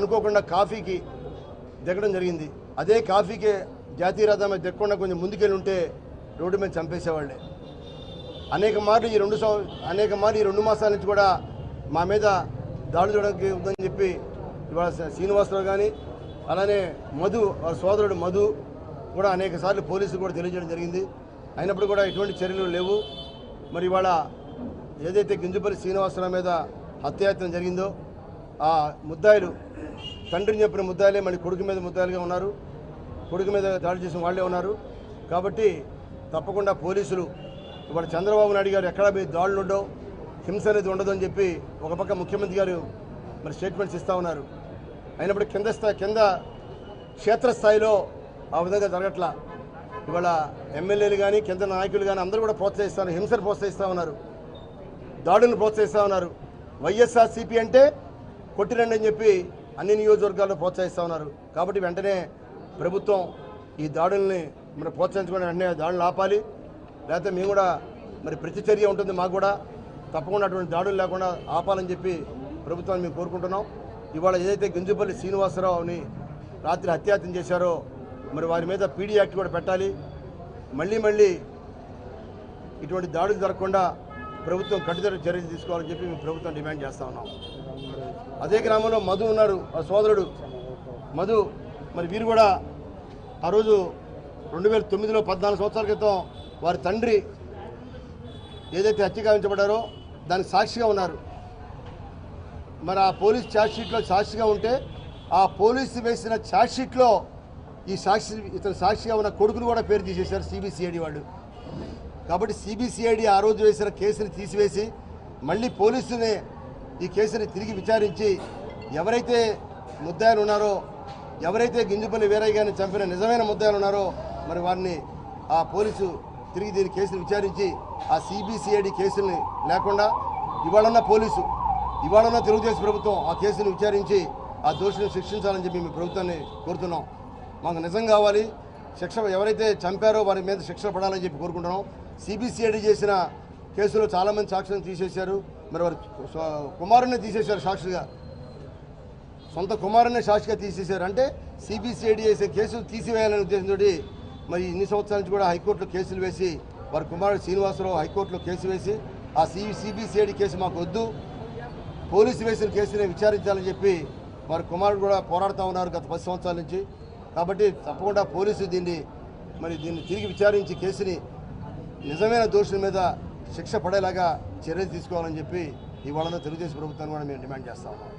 అనుకోకుండా కాఫీకి దిగడం జరిగింది. అదే కాఫీకి జాతీయ రథం మీద దిగకుండా కొంచెం ముందుకెళ్ళి ఉంటే రోడ్డు మీద చంపేసేవాళ్ళే. అనేక మార్లు ఈ రెండు అనేక మార్లు ఈ రెండు మాసాల నుంచి కూడా మా మీద దాడులు చూడడానికి ఉందని చెప్పి ఇవాళ శ్రీనివాసరావు కానీ అలానే మధు వాళ్ళ సోదరుడు మధు కూడా అనేక సార్లు పోలీసులు కూడా తెలియజేయడం జరిగింది. అయినప్పుడు కూడా ఎటువంటి చర్యలు లేవు. మరి ఇవాళ ఏదైతే గింజుపల్లి శ్రీనివాసరావు మీద హత్యాయత్నం జరిగిందో ఆ ముద్దాయిలు తండ్రిని చెప్పిన ముద్దాలే మళ్ళీ కొడుకు మీద ముద్దాలుగా ఉన్నారు. కొడుకు మీద దాడి చేసిన వాళ్ళే ఉన్నారు. కాబట్టి తప్పకుండా పోలీసులు ఇవాళ చంద్రబాబు నాయుడు గారు ఎక్కడ మీ దాడులు ఉండవు? హింస అనేది ఉండదు అని చెప్పి ఒక పక్క ముఖ్యమంత్రి గారు మరి స్టేట్మెంట్స్ ఇస్తూ ఉన్నారు. అయినప్పుడు కింద స్థాయి కింద క్షేత్రస్థాయిలో ఆ విధంగా జరగట్లా. ఇవాళ ఎమ్మెల్యేలు కానీ కింద నాయకులు కానీ అందరూ కూడా ప్రోత్సహిస్తారు హింసను ప్రోత్సహిస్తూ ఉన్నారు. దాడులను ప్రోత్సహిస్తూ ఉన్నారు. వైఎస్ఆర్సీపీ అంటే కొట్టిరండి అని చెప్పి అన్ని నియోజకవర్గాల్లో ప్రోత్సహిస్తూ ఉన్నారు. కాబట్టి వెంటనే ప్రభుత్వం ఈ దాడుల్ని మరి ప్రోత్సహించుకుని వెంటనే దాడులు ఆపాలి. లేకపోతే మేము కూడా మరి ప్రతిచర్య ఉంటుంది మాకు కూడా. తప్పకుండా అటువంటి దాడులు లేకుండా ఆపాలని చెప్పి ప్రభుత్వాన్ని మేము కోరుకుంటున్నాం. ఇవాళ ఏదైతే గింజుపల్లి శ్రీనివాసరావుని రాత్రి హత్యాయత్నం చేశారో మరి వారి మీద పీడీ యాక్ట్ కూడా పెట్టాలి. మళ్ళీ మళ్ళీ ఇటువంటి దాడులు జరగకుండా ప్రభుత్వం కట్టుదల చర్యలు తీసుకోవాలని చెప్పి మేము ప్రభుత్వం డిమాండ్ చేస్తా ఉన్నాం. అదే గ్రామంలో మధు ఉన్నారు ఆ సోదరుడు మధు. మరి వీరు కూడా ఆ రోజు రెండు వేల తొమ్మిదిలో పద్నాలుగు సంవత్సరాల క్రితం వారి తండ్రి ఏదైతే హత్య గావించబడ్డారో దానికి సాక్షిగా ఉన్నారు. మరి ఆ పోలీస్ ఛార్జ్షీట్లో సాక్షిగా ఉంటే ఆ పోలీసు వేసిన ఛార్జ్షీట్లో ఈ సాక్షి ఇతను సాక్షిగా ఉన్న కొడుకును కూడా పేరు తీసేశారు సిబిసిఐడి వాళ్ళు. కాబట్టి సిబిసిఐడి ఆ రోజు వేసిన కేసుని తీసివేసి మళ్ళీ పోలీసునే ఈ కేసుని తిరిగి విచారించి ఎవరైతే ముద్దాయిలు ఉన్నారో ఎవరైతే గింజపల్లి వీరయ్య గారిని చంపిన నిజమైన ముద్దాయిలు ఉన్నారో మరి వారిని ఆ పోలీసు తిరిగి దీని కేసును విచారించి ఆ సిబిసిఐడి కేసుల్ని లేకుండా ఇవాళన్న పోలీసు ఇవాళన్న తెలుగుదేశం ప్రభుత్వం ఆ కేసును విచారించి ఆ దోషులను శిక్షించాలని చెప్పి మేము ప్రభుత్వాన్ని కోరుతున్నాం. మాకు నిజం కావాలి శిక్ష ఎవరైతే చంపారో వారి మీద శిక్ష పడాలని చెప్పి కోరుకుంటున్నాం. సిబిసిఐడి చేసిన కేసులో చాలామంది సాక్షులను తీసేశారు. మరి వారి కుమారుని తీసేశారు సాక్షిగా సొంత కుమారుని సాక్షిగా తీసేశారు. అంటే సిబిసిఐడి చేసే కేసులు తీసివేయాలనే ఉద్దేశంతో మరి ఇన్ని సంవత్సరాల నుంచి కూడా హైకోర్టులో కేసులు వేసి వారి కుమారుడు శ్రీనివాసరావు హైకోర్టులో కేసు వేసి ఆ సి సిబిసిఐడి కేసు మాకు వద్దు. పోలీసు వేసిన కేసుని విచారించాలని చెప్పి వారి కుమారుడు కూడా పోరాడుతూ ఉన్నారు గత పది సంవత్సరాల నుంచి. కాబట్టి తప్పకుండా పోలీసు దీన్ని మరి దీన్ని తిరిగి విచారించి కేసుని నిజమైన దోషుల మీద శిక్ష పడేలాగా చర్యలు తీసుకోవాలని చెప్పి ఇవాళ తెలుగుదేశం ప్రభుత్వాన్ని కూడా మేము డిమాండ్ చేస్తా ఉన్నాం.